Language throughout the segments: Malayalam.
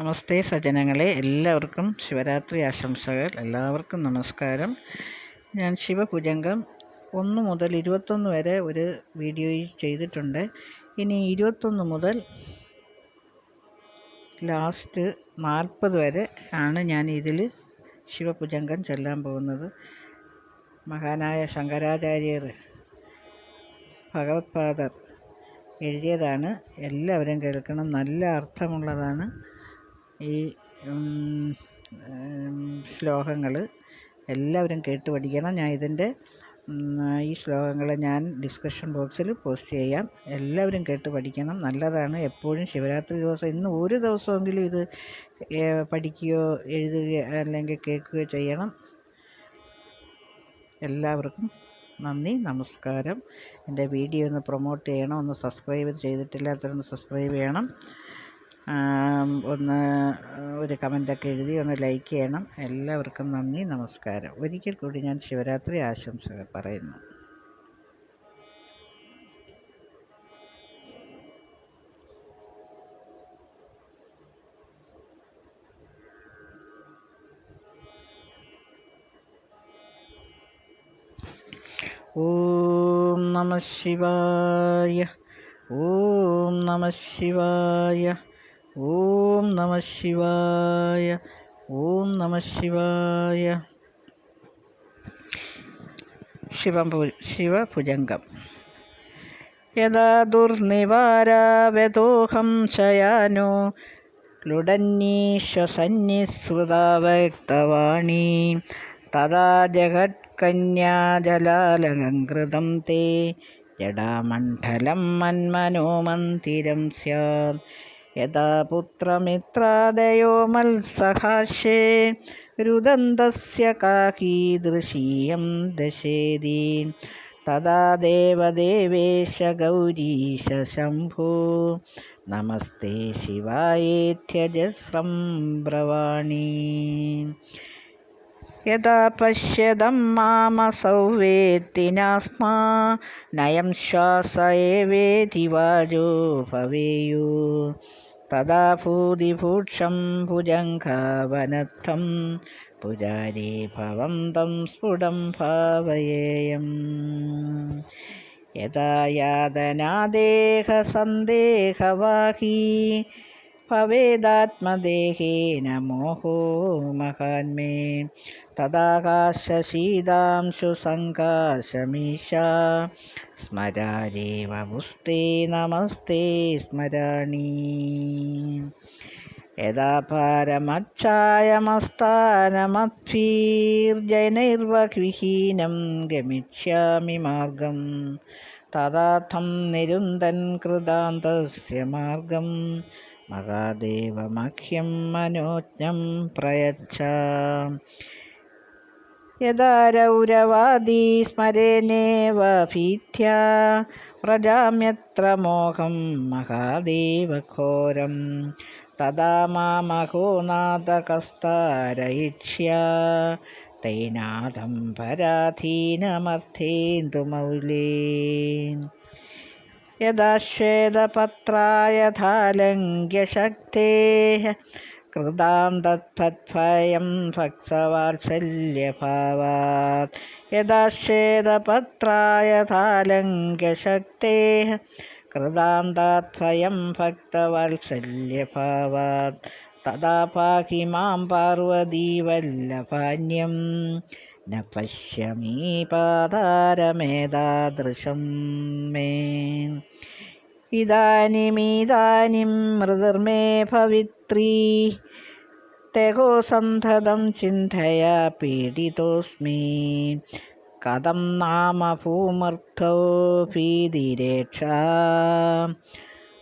നമസ്തേ സജ്ജനങ്ങളെ എല്ലാവർക്കും ശിവരാത്രി ആശംസകൾ എല്ലാവർക്കും നമസ്കാരം. ഞാൻ ശിവഭുജംഗം ഒന്ന് മുതൽ ഇരുപത്തൊന്ന് വരെ ഒരു വീഡിയോ ചെയ്തിട്ടുണ്ട്. ഇനി ഇരുപത്തൊന്ന് മുതൽ ലാസ്റ്റ് നാൽപ്പത് വരെ ആണ് ഞാൻ ഇതിൽ ശിവഭുജംഗം ചെല്ലാൻ പോകുന്നത്. മഹാനായ ശങ്കരാചാര്യർ ഭഗവത്പാദർ എഴുതിയതാണ്. എല്ലാവരും കേൾക്കണം നല്ല അർത്ഥമുള്ളതാണ്. ഈ ശ്ലോകങ്ങൾ എല്ലാവരും കേട്ട് പഠിക്കണം. ഞാൻ ഇതിന്റെ ഈ ശ്ലോകങ്ങൾ ഞാൻ ഡിസ്ക്രിപ്ഷൻ ബോക്സിൽ പോസ്റ്റ് ചെയ്യാം. എല്ലാവരും കേട്ട് പഠിക്കണം. നല്ലതാണ്. എപ്പോഴും ശിവരാത്രി ദിവസം ഇന്ന് ഒരു ദിവസമെങ്കിലും ഇത് പഠിക്കുകയോ എഴുതുകയോ അല്ലെങ്കിൽ കേൾക്കുകയോ ചെയ്യണം. എല്ലാവർക്കും നന്ദി നമസ്കാരം. എന്റെ വീഡിയോ ഒന്ന് പ്രൊമോട്ട് ചെയ്യണം. ഒന്ന് സബ്സ്ക്രൈബ് ചെയ്തിട്ടില്ലാത്തവരൊന്ന് സബ്സ്ക്രൈബ് ചെയ്യണം. ഒന്ന് ഒരു കമന്റൊക്കെ എഴുതി ഒന്ന് ലൈക്ക് ചെയ്യണം. എല്ലാവർക്കും നന്ദി നമസ്കാരം. ഒരിക്കൽ കൂടി ഞാൻ ശിവരാത്രി ആശംസകൾ പറയുന്നു. ഓം നമ ശിവായ ഓം നമ ശിവായ. ഓം നമ ശിവായ ഓം നമ ശിവായ. ശിവഭു ശിവഭുജംഗം. യഥാ ദുർനിവാരാവ്യതോഹം ശയാനോ ലുടന്നീശ്വസന്നിസ്മൃതാവക്തവാണീ തഥാ ജഗത്കന്യാജലാലങ്കൃതം തേ. ജടാമണ്ഡലം മന്മനോമന്തിരം സ്യാത് യഥാ പുത്രമിത്രാദയോ മത്സഹാശേ രുദന്തസ്യ കാകീദൃശീയം ദശേതി. തഥാ ദേവദേവേശ ഗൗരീശ ശംഭോ. നമസ്തേ ശിവായേത്യജസ്രം ബ്രവാണി യഥാ പശ്യതം മാമസൗ വേത്തി നാസ്മാ നയം ശ്വാസ ഏവേതി വാജോ ഭവേയു തഥാ ഭൂതിഭൂക്ഷം ഭുജംഘാവനത്ഥം പുരാരി തം സ്ഫുടം ഭാവയേയം യഥാ യാതനാദേഹസന്ദേഹവാഹീ ഭവേദാത്മദേഹേന മോഹോ മഹാന്മേ തദാകാശശീതാംശുസങ്കാശമീശ സ്മരാരേവ പുസ്തേ നമസ്തേ സ്മരാണി യഥാ പാരമച്ചായമസ്ഥാനമത്ഫീർജനൈർവവിഹീനം ഗമിഷ്യാമി മാർഗം തഥാർത്ഥം നിരുന്തൻ കൃതാന്തസ്യ മാർഗം മഹാദേവമഹ്യം മനോജ്ഞം പ്രയച്ഛ. യഥാ രൗരവാദീ സ്മരേനേവ ഭീത്യ. വ്രജാമ്യത്ര മോഹം മഹാദേവഘോരം തഥാ മാമഹോ നാഥകസ്താരയിക്ഷ്യ തൈനാഥം പരാധീനമർത്ഥേന്ദുമൗലേ. यदाश्वेतपत्रायथालङ्घ्यशक्तेः कृतां तत्फत्फयं भक्तवात्सल्यभावात् यदाश्वेतपत्रायथालङ्घ्यशक्तेः कृतां तात्फयं भक्तवात्सल्यभावात् तदा पाहि मां पार्वतीवल्लभान्यम् न പശ്യമീപാതാരമേതാദൃശം മേ ഇതാനിമീതാനിം മൃതിർമേ ഭവിത്രീ തെഗോസന്ധതം ചിന്തയ പീഡിതോസ്മി കഥം നാമ ഭൂമർത്ഥോ ഭീതിരേക്ഷ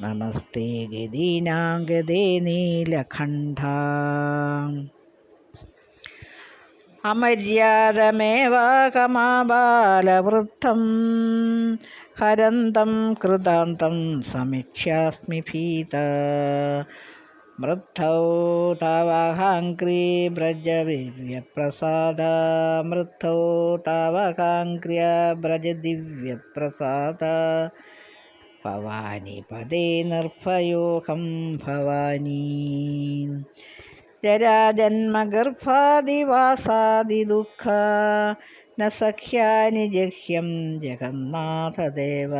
നമസ്തേ ഗതിനാംഗതേ നീലഖണ്ഡ अमर्यादमेवाकमाबालवृत्तं हरन्तं कृतान्तं समीक्ष्यास्मि भीता। मृद्धौ तवकाङ्क्रियव्रज दिव्यप्रसाद वृद्धौ तावाङ्क्रिया व्रज भवानी पदे नर्भयोहं भवानी। जराजन्मगर्भादिवासादिदुःख न सख्यानि जह्यं जगन्नाथदेव।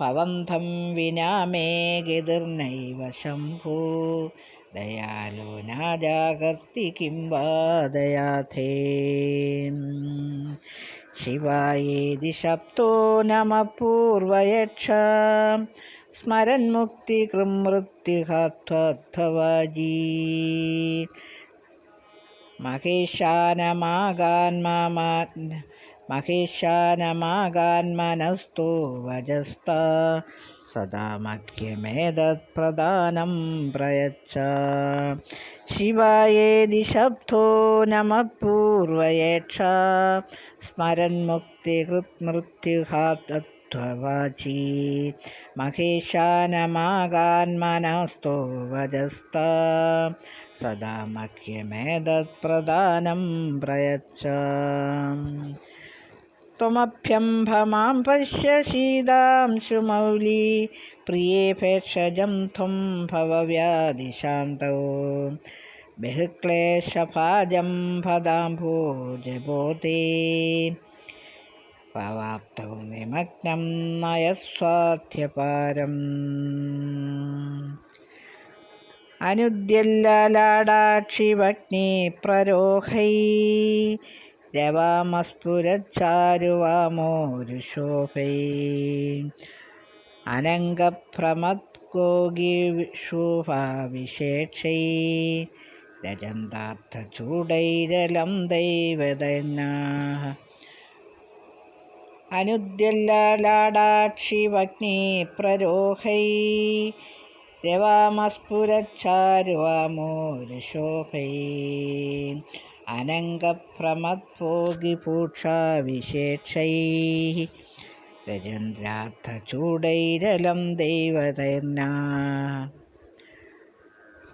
भवन्तं विना मे गतिर्नैव शम्भो। दयालो नाजागर्ति किं वा दयाथे। शिवायेदि शब्दो नमः पूर्वयक्षा स्मरन्मुक्तिकृं मृत्युहार्थार्थवाजी महेशानमागान्मा महेशानमागान्मनस्तु वजस्ता। सदा मह्यमेतत्प्रदानं प्रयच्छ। शिवायेदि शब्दो नमः पूर्वयेक्ष स्मरन्मुक्तिकृत् मृत्युहात्ववाची महिशानमागान्मनस्तु वजस्ता। सदा मह्यमेतत्प्रदानं प्रयच्छ। त्वमभ्यम्भमां पश्य शीदांशुमौली प्रियेऽपेक्षजं त्वं भवव्याधिशान्तौ। बहुक्लेशभाजं भदाम्भोजभोते പവാപ്തവും നിമഗ്നം നയസ്വാധ്യപാരം. അനുദ്യല്ലാടാക്ഷിഭഗ്നി പ്രരോഹൈ. രവാമസ്ഫുരച്ചാരുവാമോരുശോഭൈ. അനംഗഭ്രമത്കോകിഷുഭാവിശേഷൈ രജന്താർത്ഥചൂടൈരലം ദൈവതന്നാ അനുദ്യല്ലാടാക്ഷിവഗ്നേ പ്രരോഹൈ. രവാമസ്ഫുരച്ചാരുവാമോരുശോഭൈ. അനംഗപ്രമദ്ഭോഗിപൂക്ഷാവിശേഷൈ രജന്ദ്രാർത്ഥചൂടൈരലം ദൈവതന്ന.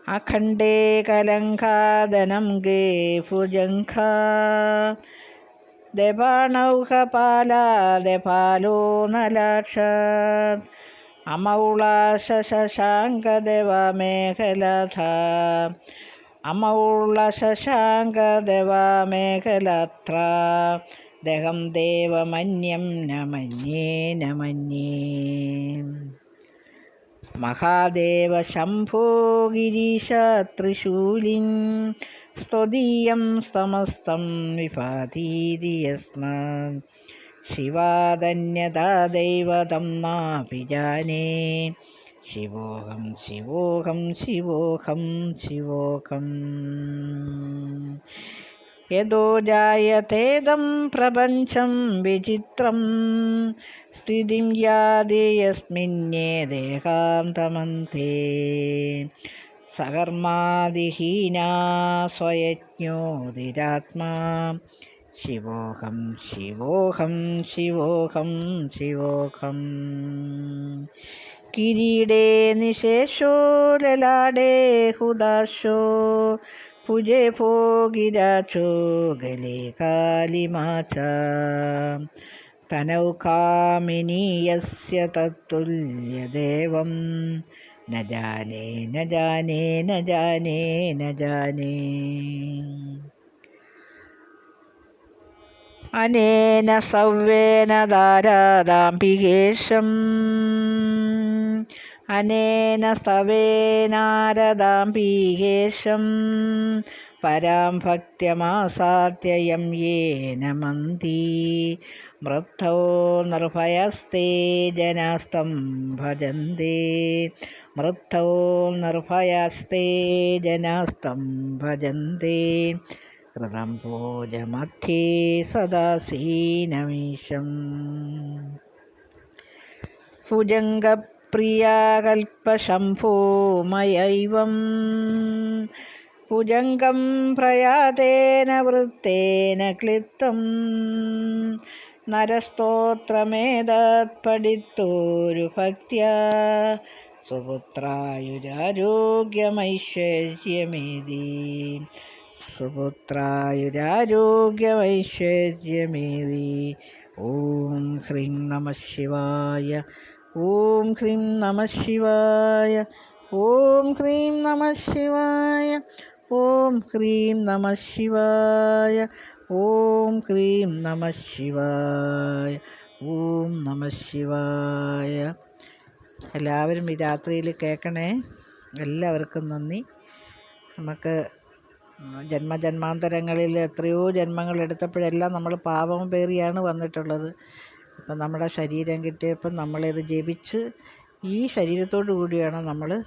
അഖണ്ഡേ കലങ്കാദനം ഗേ ഭുജങ്ക ദപാണൗകപാലാദപാലോ നലാക്ഷാത് അമൗളാശ ശശാങ്കദേവമേഖലധ അമൗള ശശാങ്കദേവമേഖലത്ര ദഹം ദേവമന്യം നമന്യേ നമന്യേ. മഹാദേവ ശംഭോ ഗിരീശ ത്രിശൂലിം സ്ത്വദീയം സമസ്തം വിഭാതീതിയസ്മാൻ ശിവാധന്യതാ ദൈവതം നാപി ജാനേ ശിവോഹം ശിവോഹം ശിവോഹം ശിവോഹം യദോ ജായതേദം പ്രപഞ്ചം വിചിത്രം സ്ഥിതിം യാതി യസ്മിന്നേ ദേഹാന്തമന്തേ സകർമാദിഹീനാ സ്വയജ്ഞോതിരാത്മാ. ശിവോഹം ശിവോഹം ശിവോഹം ശിവോഹം. കിരീടേ നിശേഷോ ലലാടേ ഹുദാശോ. ഭുജേ ഭോഗിരാചോ ഗലേ കാലിമാച തനൗ കാമിനീയസ്യ തത്തുല്യദേവം. ന ജാനേ ന ജാനേ ന ജാനേ ന ജാനേ. അനേന സവ്വേന ധാരാദാംബികേശം അനേന സവേനാരദാംബികേശം. പരാം ഭക്ത്യമാസാദ്യയം യേന മന്തി. മൃദ്ധോ നിർഭയസ്തേ ജനാസ്തം ഭജന്തി മൃദ്ധോ നിർഭയസ്തേ ജനാസ്തം ഭജന്തി കൃതം പൂജമധ്യേ സദാസീനമീശം ഭുജംഗപ്രിയാകൽപ്പശംഭോ മയൈവം ഭുജംഗം പ്രയാതേന വൃത്തേന ക്ലിപ്തം നരസ്തോത്രമേതത് പഠിത്തോരു ഭക്ത്യാ സുപുത്രായുരാരോഗ്യമൈശ്വര്യമേതി സുപുത്രായുരാരോഗ്യമൈശ്വര്യമേവി ഓം ഹ്രീം നമ ശിവായ ഓം ഹ്രീം നമ ശിവായ ഓം ഹ്രീം നമ ശിവായ ഓം ഹ്രീം നമ ശിവായ ഓം ഹ്രീം നമ ശിവായ ഓം നമ ശിവായ. എല്ലാവരും ഈ രാത്രിയിൽ കേൾക്കണേ. എല്ലാവർക്കും നന്ദി. നമുക്ക് ജന്മജന്മാന്തരങ്ങളിൽ എത്രയോ ജന്മങ്ങൾ എടുത്തപ്പോഴെല്ലാം നമ്മൾ പാപം പേറിയാണ് വന്നിട്ടുള്ളത്. അപ്പം നമ്മുടെ ശരീരം കിട്ടിയപ്പം നമ്മളിത് ജപിച്ച് ഈ ശരീരത്തോടു കൂടിയാണ് നമ്മൾ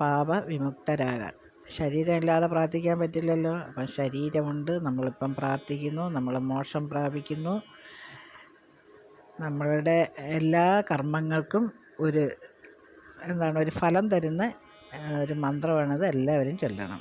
പാപ വിമുക്തരാകാൻ. ശരീരം ഇല്ലാതെ പ്രാർത്ഥിക്കാൻ പറ്റില്ലല്ലോ. അപ്പം ശരീരമുണ്ട്. നമ്മളിപ്പം പ്രാർത്ഥിക്കുന്നു. നമ്മൾ മോക്ഷം പ്രാപിക്കുന്നു. നമ്മളുടെ എല്ലാ കർമ്മങ്ങൾക്കും ഒരു എന്താണ് ഒരു ഫലം തരുന്ന ഒരു മന്ത്രമാണത്. എല്ലാവരും ചൊല്ലണം.